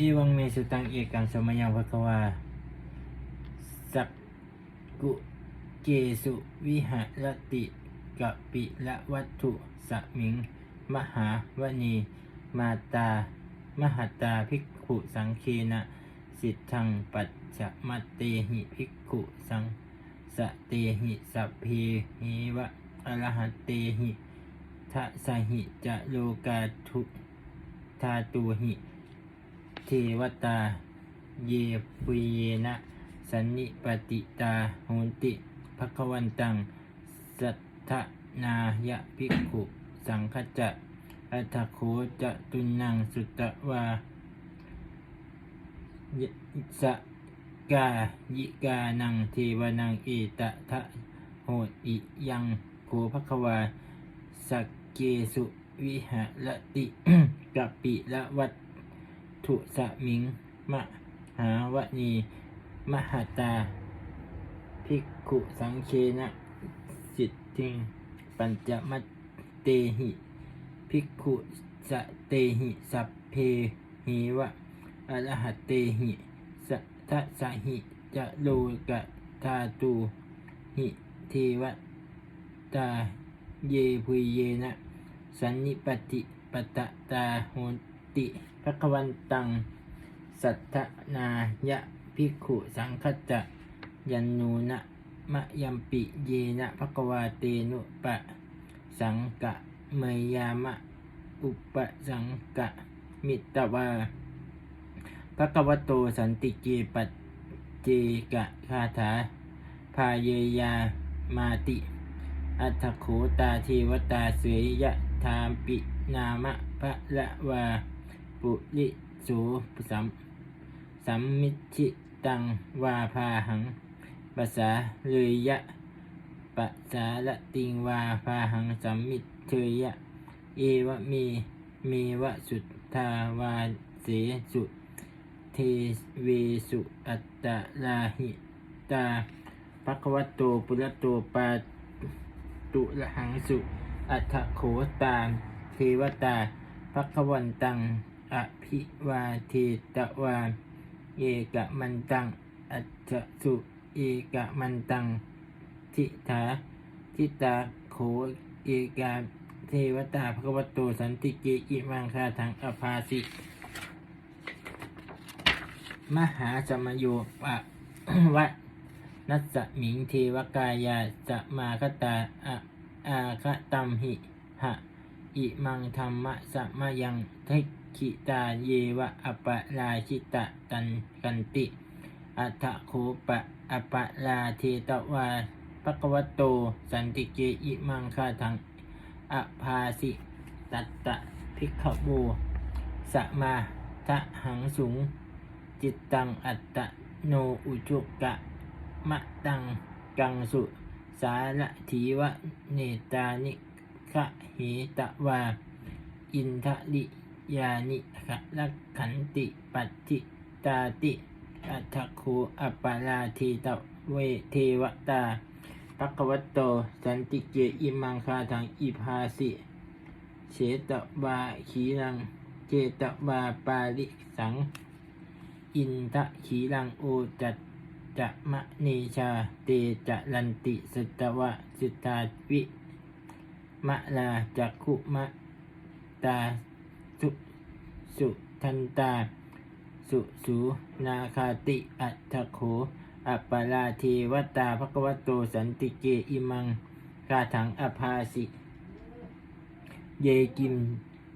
อีวังเมสุตังเอกังสมยังภควาสักกุเกสุวิหารติกะปิละวัตถุสมิง มหาวณีมาตา มหตาภิกขุสังเคนะ สิทธังปัจจมัตเตหิภิกขุสังสเตหิสัพเพหิวะอรหัตเตหิทะสหิจะโลกาทุทาตูหิ เทวตา เยปุยเยนะ สันนิปติตาโหนติภควันตัง สัทธนายะภิกขุสังคจะอัตโคจะตุนังสุตตวายสกายิกานังเทวนังเอตทะโหอิยังโคภควาสักเกสุวิหารติกะปิละวัต ถุสมิง มหาวณีมหาตา ภิกขุสังเคนะสิทธิง ปัญจมัตเตหิ ภิกขุสเตหิ สัพเพหิวะอรหัตเตหิสัทสหิจะโลกะทาตูหิเทวตาเยพุยเยนะ สันนิปติปตะตาโห ติภควันตัง สัทธนายะภิกขุสังคจะยันนูนะมะยัมปิเยนะภควาเตนุปะ สังกะเมยามะ อุปสังกะมิตวาภควโตสันติเกปัจเจกะคาถาพาเยยามาติ อัตโขตาเทวตาเสยยะธามปินามะพระละวา ปุริโสสัมสัมมิชิตังวาพาหังภาษาเลยยะปะสาละติงวาพาหังสัมมิเทยะ เอวะมีเมวะสุทธาวาเสสุเทเวสุอัตตาลาหิตาภควโตปุระโตปาตุละหังสุอัฏฐโขตามเทวตาภควันตัง อภิวาเทตวาเอกมันตัง อัจสุเอกมันตัง ทิฐาทิตาโขเอกาเทวตาภควโตสันติเกอิมังคาทังอภาสิมหาสมโยปะวะนัสมิงเทวกายาสมาคตาอะอาคตัมหิหะอิมังธรรมะสมะยังทิ ขิตาเยวะอปะลาชิตะตันกันติ อัฏฐโคปะอปะลาเทตวาปะกวะโต สันติเกอิมังคาทังอภาสิตัตตะภิกขโวสะมาทะหังสุงจิตตังอัตตะโนอุจุกะมะตังกังสุสาระถีวะเนตานิคะเหตวา อินทะลิ ยานิขะลักขันติปัจจิตาติอัตถโคอัปปาลาทีตเวเทวตาปะกวัตโต สันติเกอิมังคาทังอิภาสิเฉตวาขีรัง เจตวาปาลิสัง อินทะขีรังโอจัตจะมะเนชา เตจะลันติสตวะสิทธาวิมะลาจักขุมะตา สุทันตา สุสูนาคาติ อัตโขอัปปาลาเทวตาภควโตสันติเกอิมังกาถังอภาสิ เยกิม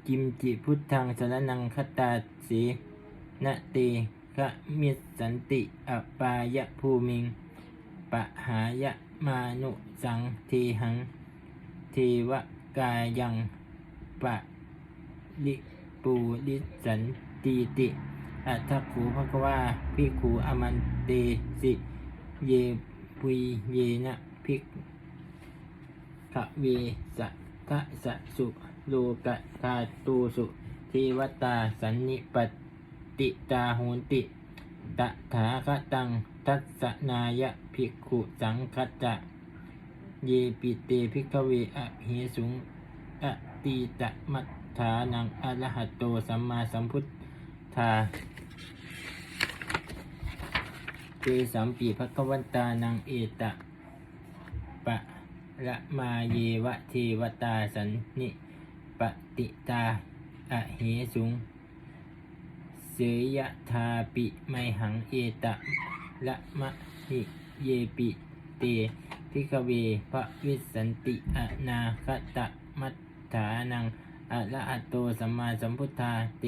กิมจิพุทธังสรนังคตาสีนะเตคะมิสสันติอปายะภูมิงปะหายะมานุสังเทหัง เทวกายังปะลิ ปูลิสันตีติอัตถคูภควาพิขูอมันเตสิ เยปุยเยนะภิกขเวสะทะสะสุโลกะทาตูสุเทวตาสันนิปติตาหนติตถาคตังทัสนายะภิกขุสังคจะเยปิเตภิกขเวอะเหสุงอะตีตะมัฏ ฐานังอรหัตโตสัมมาสัมพุทธาเตสัมปีภควันตานังเอตะปะละมาเยวะเทวตาสันนิปติตาอะเหสุง เสยยะทาปิไมหังเอตะละมะหิเยปิเตพิกเวพระวิสันติอนาคตะมัตถานัง อะละอะโตสัมมาสัมพุทธาเต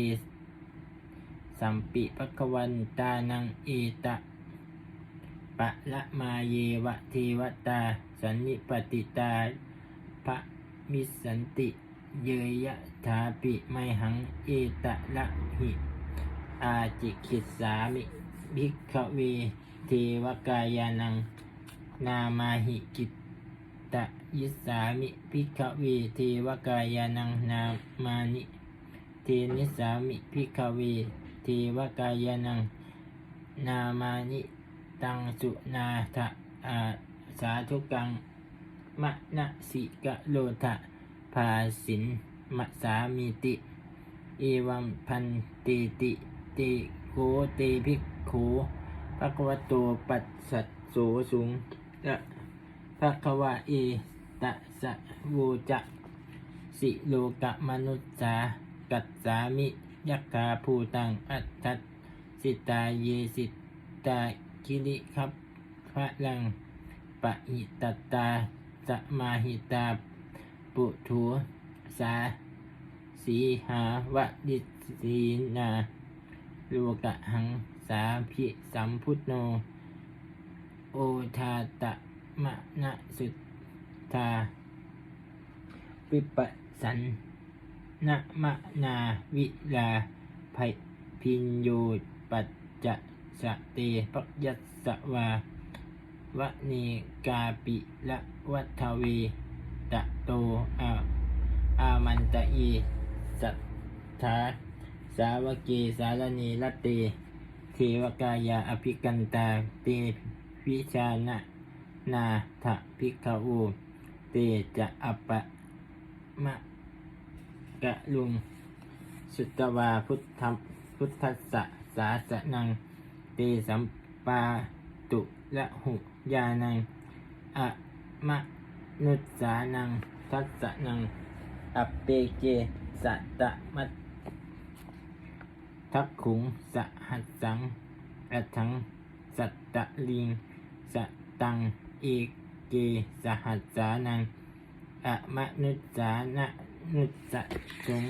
สัมปิภควันตานังเอตะปะละมาเยวะเทวตา สันนิปติตาพระมิสันติเยยะถาปิไมหังเอตะละหิอาจิคิสามิภิกขเวเทวกายานัง นามาหิกิต ตะยิสามิภิกขเวเทวกายานังนามานิเทนิสามิภิกขเวเทวกายานังนามานิตังสุนาทะอาสาธุกังมะนะสิกะโลทะภาสินมะสามิติ เอวัมพันติติติโกเตภิกขูภะคะวะโตปัสสัตโสสุงละ ภคะวะเอตะสะโวจะสิโลกะมนุษสากัสสามิยักขาภูตังอัตถัสสิตาเยสิตาคิริครับพระลังปะหิตตตาสมาหิตา ปุถุสาสีหาวะดิสีนาโลกะหังสาพิสัมพุทโน โอทาตะ มะนะสุทธาปิปสันนะมะนาวิลาไพพินโยปัจจะสะเตปยัสสวาวะเนกาปิละวัทเวตะโตอาอามันตะอีสัทธาสาวกเกสารณีรัตเตเทวกายาอภิกันตาเตวิชานะ นาถภิกขอูเตจะอัปปะมะกะลุง สุตวาพุทธพุทธัสสะสาสนัง เตสัมปาตุละหุยานังอะมะนุสสานัง ทัสสะนัง อัปเปเกสัตะมัตทักขุงสหัสสังอัถัง สัตตะลิงสตัง เอกเกสหัสสานังอะมะนุสสานะนุสสะสง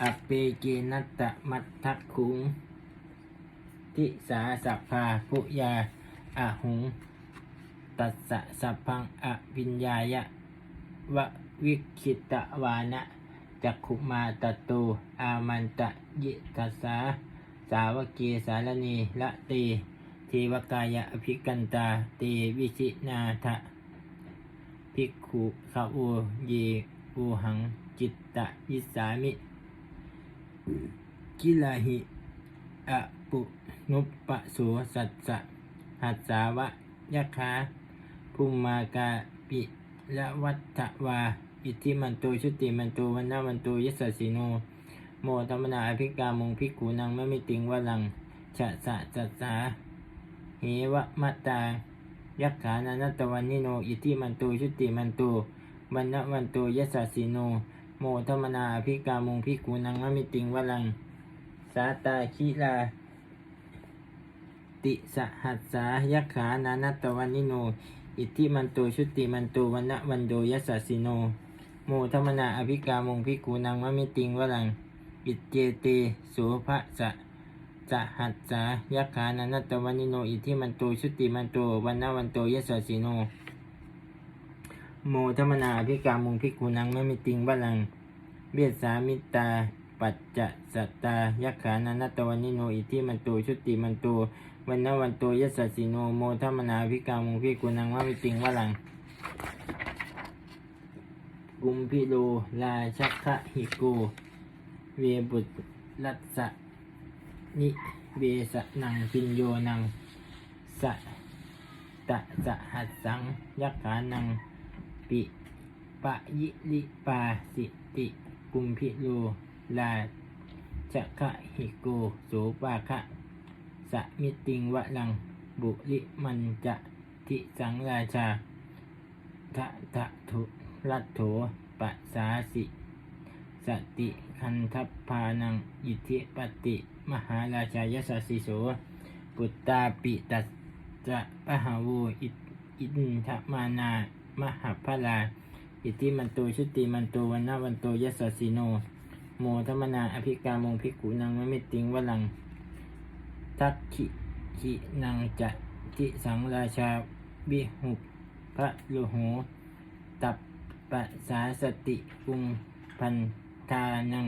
อเปเกนัตตะมัตทักขุงทิสาสัพพาพุยาอะหุง ตัสสะสัพพังอภิญญายะวะวิคิตะวานะจักขุมาตโตอามันตะยิตัสสาสาวกเกสารณีละตเท วกายะอภิกันตา เตวิชินาทะภิกขุขาวเยอูหังจิตตะยิสามิ กิลาหิอะปุนุปปะโสสัสสะหัสสาวะยะคาภูมมากาปิละวัฏฐวา อิทธิมันโตชุติมันโตวันนามันโตยสสิโน โมธรรมนาอภิกามงพิกขูนังไม่มิติงวะลังฉะสะจัสสา เหวะมัตตายักขานานัตวันนิโน อิทิมันโตชุติมันตวันนาวันโตยสสสิโน โมธรรมนาอภิกามุงพิกขูนังม่มิติงวลัง สาตาคิลา ติสหัสสายักขานานัตวันนิโน อิทิมันโตชุติมันโตวันนะวันโดยัสสสิโน โมธรรมนาอภิกามงพิกูนังมะมิติงวลัง อิเจเตโสภะสะ สหัสสายักขานานัตวันนิโนอิทิมันโตชุติมันโตวันนะวันโตยัสสสิโน โมธรรมนาอภิกามุงพิกูนังไมะมิติงวลัง เบียสามิตา ปัจจะสัตตายักขานานัตวันนิโนอิทิมันโตชุติมันโตวันนวันโตยัสสะสิโนโมทัมมนาภิกามุงพิกุนังวามิติงวะลังกุมพิโลลาชักขะหิโก เวบุตรลัสสะ นิเวสะนังพินโยนังสะตะสะหัสสังยักขานังปิปะยิลิปาสิติกุมพิโลลาชักขะหิโกโสปาคะสมิติงวะลังบุริมันจะทิสังราชาทะทะทุรัตโถปัสสาสิ สติคันทัพพานังอิทธิปติ มหาราชายสัสสิโส ปุตตาปิตัสจะปะหาวูอิอินทมานา มหาพลา อิทธิมันโตชุติมันโตวันนาวันโตยสสสิโน โมธรรมนาอภิกามงภิกุนังมะมิติงวลัง ทักขิขินังจะทิสังราชาวิหุปพระโลโห ตับปะสาสติกุงพัน ธานัง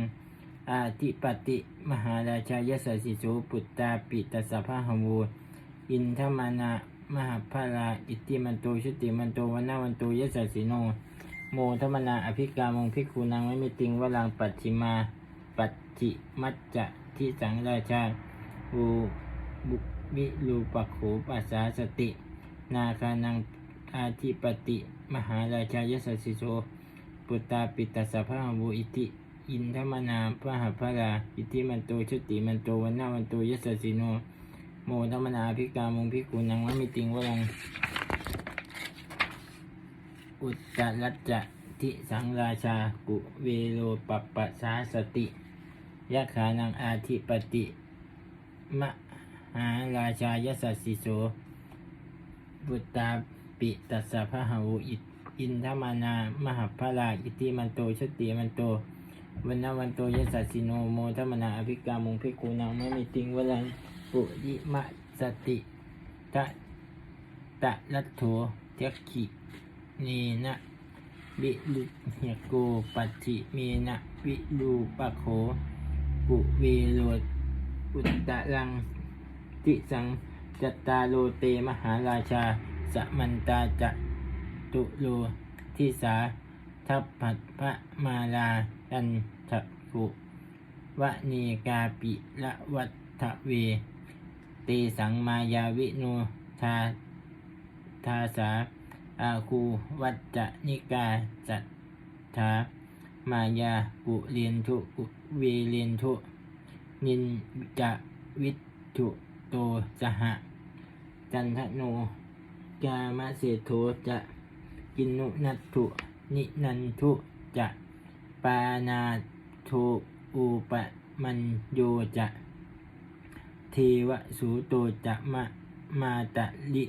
อาทิปติมหาราชายสสสิโสปุตตาปิตัสสะพะหวูอินทมานามหาพลาอิทธิมันโตชุติมันโตวันนาวันโตยสสิโน โมธรมนาอภิกามงภิกขุนังไม่มีติงวลังปัจฉิมา ปัจฉิมัจจะที่สังราชาอูบุวิลูปโขปัสสาสติ นาคานังอาทิปติ มหาราชายสสิโสปุตตาปิตัสสะพะหวูอิติ อินทมนาพระหัพระราอิติมันโตชุติมันโตวันนาวันโตยสสสิโน โมธรรมนาอภิกามุงภิกขุนังไม่มีติงวลัง อุตตรัจจะทิสังราชากุเวโรปปปะสาสติยะขานังอาทิปติมะหาราชายสัสสิโสบุตตาปิตัสสะพะหาวุอิอินทมานา มหาพลาอิติมันโตชติมันโต วันนาวันโตยสัสสิโนโมธรรมนาอภิกามงภิกขุนังไม่มีติงวลังปุยิมะสติตะตะลัตโถเทกขิเนนะวิลุเหโกปัจฉิเมนะวิลูปะโขกุเวโรอุตตะรังติสังจัตตาโลเตมหาราชาสมันตาจตุโลทิสาทัพพัทพระมาลา ตันทะกุวะเนกาปิละวัฏเวเตสังมายาวิโนทาทาสาอาคูวัจจนิกาจัตถามายากุเรียนทุกุเวเรียนทุ นินจะวิทุโตสหะ จันทโนกามเสโทจะกินนุนัตถุนินันทุจะ ปานาโทอุปมันโยจะเทวสูโตจะมะมาตะลิ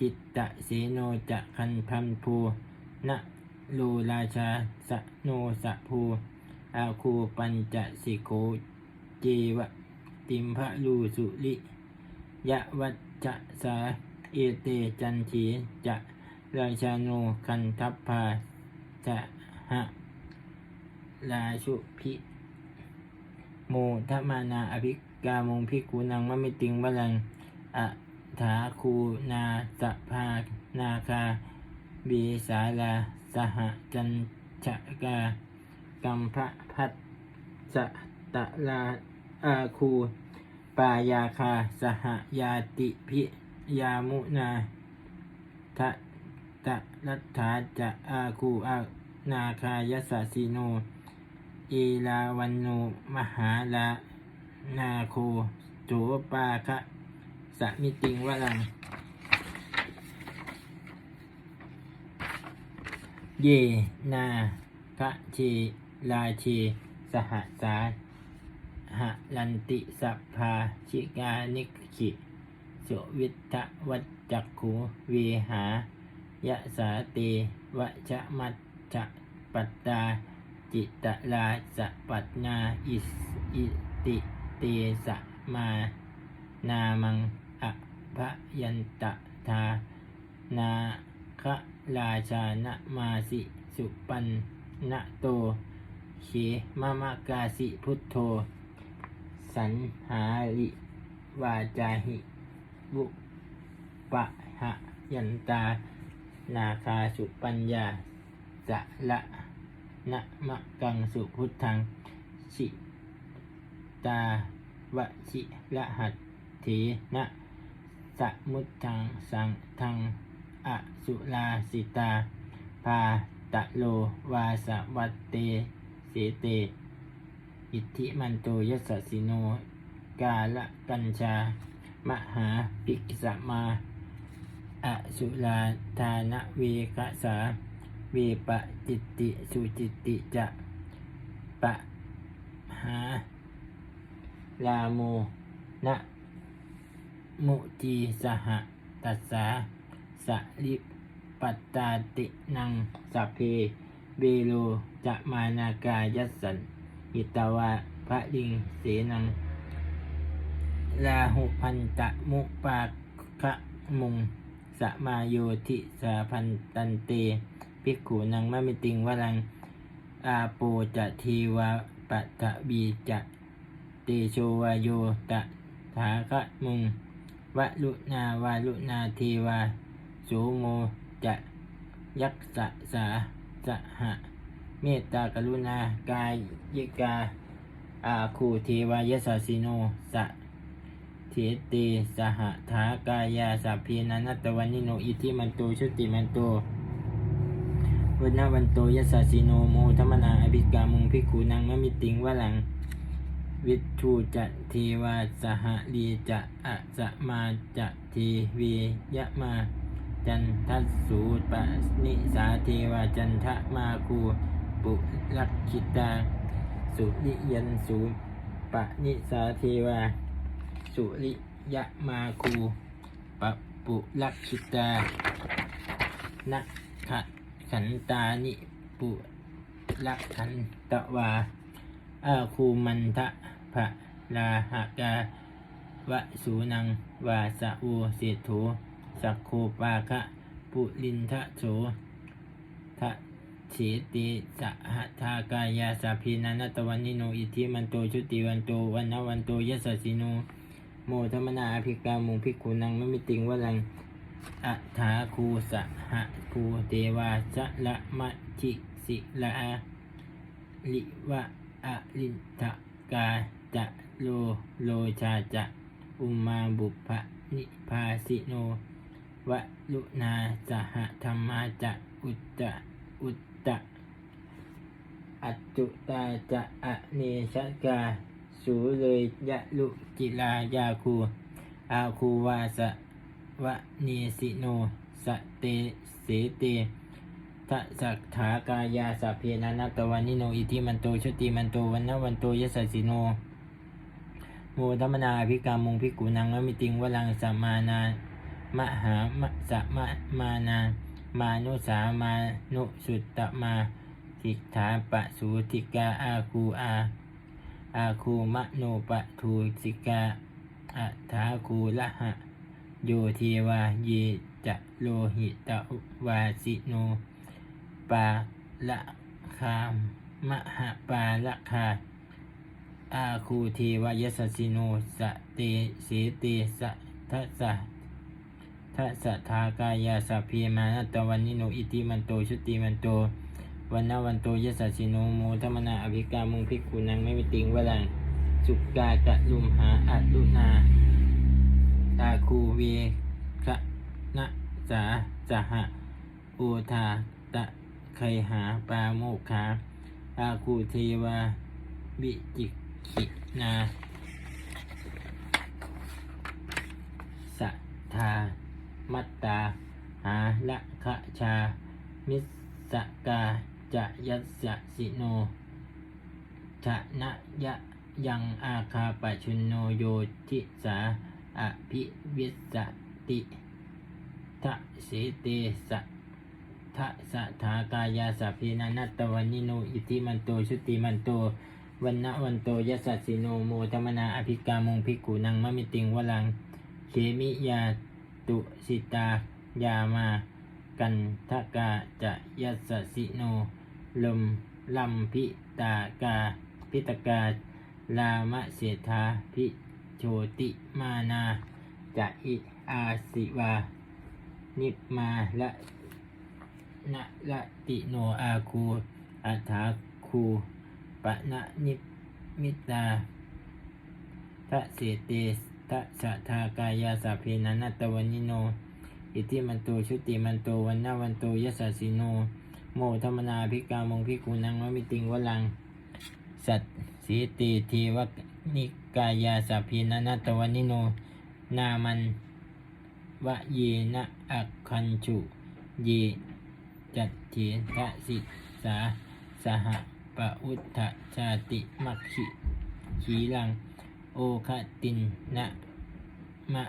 จิตตะเสโนจะคันพันภูนะโลราชาสโนสะภูอาคูปัญจสิโกเจวะติมพะลูสุลิยะวัจจะสาเอเตจันทีจะราชาโนคันทัพพาจะหะ ราชุพิโมทมานาอภิกามงพิกุนังมะมิติงวลังอะถาคูนาสะพานาคาบีสาลาสหจันชะกากัมพระพัดสะตะลาอาคูปายาคาสหยาติพิยามุนาทะตะรัตถาจะอาคูอานาคายสสสิโน เอลาวันโนมหาลานาโคโจปาคะสมิติงวลัง เยนาพระเชราเชสหสาหลันติสัพพาชิกานิขิโสวิทวัจจักขูเวหายะสาเตวะชะมัจจะปัตตา จิตตลาสปัตนาอิสอิติเตสะมานามังอะพยันตะทานาคะราชานะมาสิสุปันนะโตเขมมะกาสิพุทโธ สันหาริวาจาหิบุปะหะยันตา นาคาสุปัญญาจะละ นะมะกังสุพุทธังชิตาวชิละหัตถีนะสมุตทังสังทังอสุลาสิตา พาตะโลวาสวัตเตเสเต อิทธิมันโตยสสสิโน กาละกัญชา มหาปิกสมา อสุลาธานเวกสา เวปะจิตติสุจิตติจะปะหาลาโมนะมุจีสหตัสสาสลิปัตตาตินังสัพเพเวโลจะมานากายัสสันหิตาวะพระลิงเสนังลาหุพันตะมุปาคะมุงสมาโยทิสาพันตันเต ภิกขุนังมะมิติงวรังอาโปจะทีวาปะทะบีจะเตโชวาโยตะถาคะมุงวะลุนาวาลุนาเทวาสูโมจะยักษะสาสหะเมตตากรุณากายยิกาอาคูเทวายสสสิโนสะเทติสหถากายาสัพพีนันตวันนิโนอิทิมันโตชุติมันโต วันนาวันโตยัสสะสิโนโมธรรมนาอภิกามุงพิกขุนังมะมิติงวะหลัง วิทูจะเทวาสหลีจะอะสะมาจะเทวียะมาจันทัสสูปะนิสาเทวาจันทะมาคูปุลักขิตา สุริยันสูปะนิสาเทวา สุริยะมาคูปะปุลักขิตานักขะ ขันตานิปุลักขันตะวาอาคูมันทะภะลาหกาวะสูนังวาสะอูเสโถสักโคปาคะปุลินทะโสทะเฉติสหทากายาสัพพินันตวันนิโนอิทิมันโตชุติวันโตวันนวันโตยสสสิโนโมธรรมนาอภิกามุงพิกุนังไม่มีติงวลัง อัฐาคูสหะคูเทวาสะละมะจิสิละอาลิวะอะลินทะกาจะโลโลชาจะอุมาบุพะนิพาสิโนวะลุนาสหธรรมาจะอุตตะอุตตะอัจจุตาจะอเนชกาสูเลยยะลุจิลายาคูอาคูวาสะ วะเนสิโน สเตเสเตทะสักถากายาสัพเพนันตวันนิโน อิทิมันโตชติมันโตวันนวันโตยสสสิโนโมธรรมนาภิกามุงพิกุนังวมิติงวลังสัมมานามหามะสะมมานามานุสามานุสุตตมาทิฏฐาปะสูติกาอาคูอาอาคูมะโนปะทูสิกาอัฐาคูละหะ โยเทวาเยจะโลหิตวาสิโน ปาละคามมหาปาละคาอาคูเทวายสสิโนสเตเสเตสะทัสะทัสะทากายาสัพเพมานัตวันนิโนอิติมันโตชุติมันโตวันนาวันโตยสสิโนโมธรรมนาอภิกามุงพิกุนังไม่มีติงวลังสุกากะลุมหาอัตุนา ตาคูเวคะนะสาสหะโอทาตะไคหาปาโมกขาอาคูเทวาวิจิกินาสัทธามัตตา หาละคะชา มิสกาจะยัสสะสิโนชะนะยะยังอาคาปชุนโนโยทิสา อภิวิสสติทะเสเตสะทะสะถากายาสัพพินันตวันนิโนอิติมันโตชุติมันโตวันนะวันโตยสสสิโนโมธรรมนาอภิกามงภิกขุนังมะมิติงวลังเขมิยาตุสิตายามากันทกาจะยัสสสิโนลมลัมพิตากาพิตกาลามะเสธาพิ โชติมานาจะอิอาสิวา นิพมาละนะละติโนอาคูอัฏฐาคูปะนะนิมิตาทะเสเตทะสะทากายาสัพเพนันตวันิโน อิติมันโตชุติมันโตวันนาวันโตยสสสิโน โมธรรมนาภิกามงพิกุนังวมิติงวลัง สัตสีติทีว นิกายาสัพพินันตวันนิโน นามันวะเยนะอักคันจุ เย จัตเถทะสิสาสหปะอุทธชาติมัคคิขีลัง โอคตินนะมะ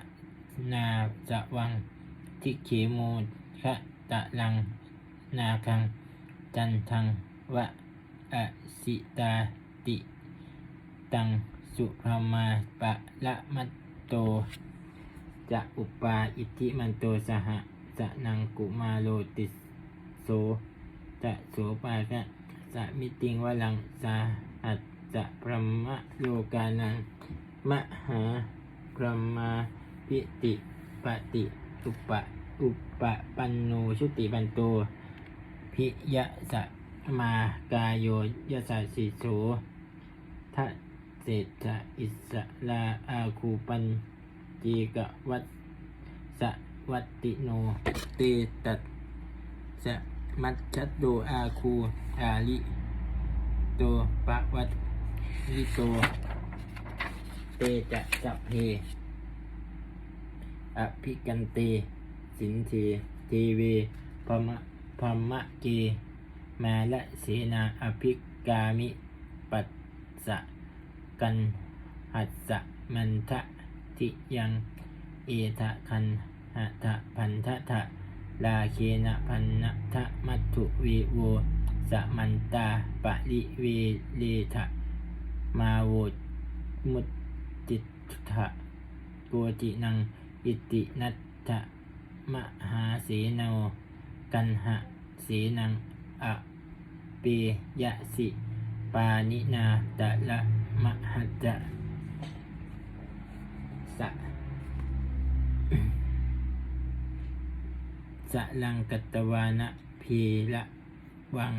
นาสะวัง ทิเขโมคะตะลัง นาคัง จันทัง วะอสิตาติ ตัง สุภามาปะละมัตโต จะอุปาอิทธิมันโตสหจะนังกุมาโลติโสจะโสปากะจะมิติงวลังสาหัสจะพรหมโลกานังมหาพรหมาพิติปฏิอุปะอุปะปันโนชุติปันโตพิยะสะมากายโยยะสะสิโสทะ เศรษฐอิสลาอาคูปันจีกวัตสวัตติโนเตตัสสมัจฉัตโดอาคูอาลิโตปะวัตลิโตเตจะจับเพอภิกันเต สินเทเทเวพมะพมะเก มาละเสนาอภิกามิ ปัสสะ กันหัสสะมันทะทิยังเอทะคันหะทะพันทะทะลาเคนะพันนะทะมัตถุเวโวสมันตาปะลิเวเลทะมาโวมุตติทะโกจินังอิตินัตถะมหาเสโนกันหะเสนังอะเปยสิ ปานินาตะละมหัจจะสะสะลังกัตวานะพีละวัง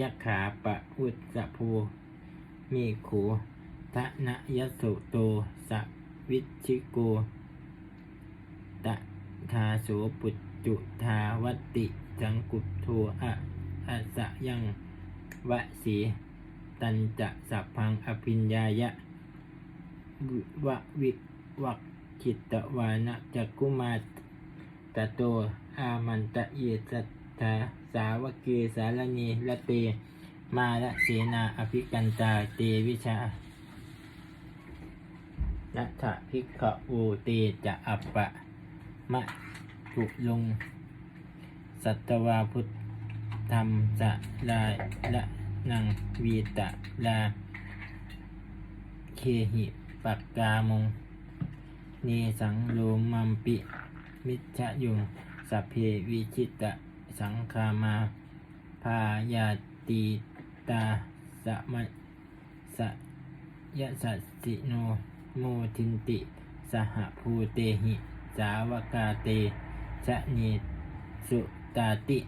ยักขาปะอุตสะโพมีโขทะนะยะโสโตสะวิชิโกตะทาโสปุจจุทาวตติจังกุปโทอะอะสะยังวะสี ตันจะสัพพังอภิญญายะวิวะวิวักขิตวานะจักกุมาตะโตอามันตะเยสัตถาสาวกเกสารณีละเต มาละเสนาอภิกันตาเตวิชานัทธพิกขอูเตจะอัปปะ มะถุลง สัตวาพุทธธรรมจะลายละ นังวีตะลา เคหิปักกามง เนสังโลมัมปิ มิจฉะยุงสัพเพวิชิตะสังคามาพายาตีตาสะมะสะยะสัสสิโนโมทินติ สหภูเตหิ สาวกาเตชะเนสุตาติ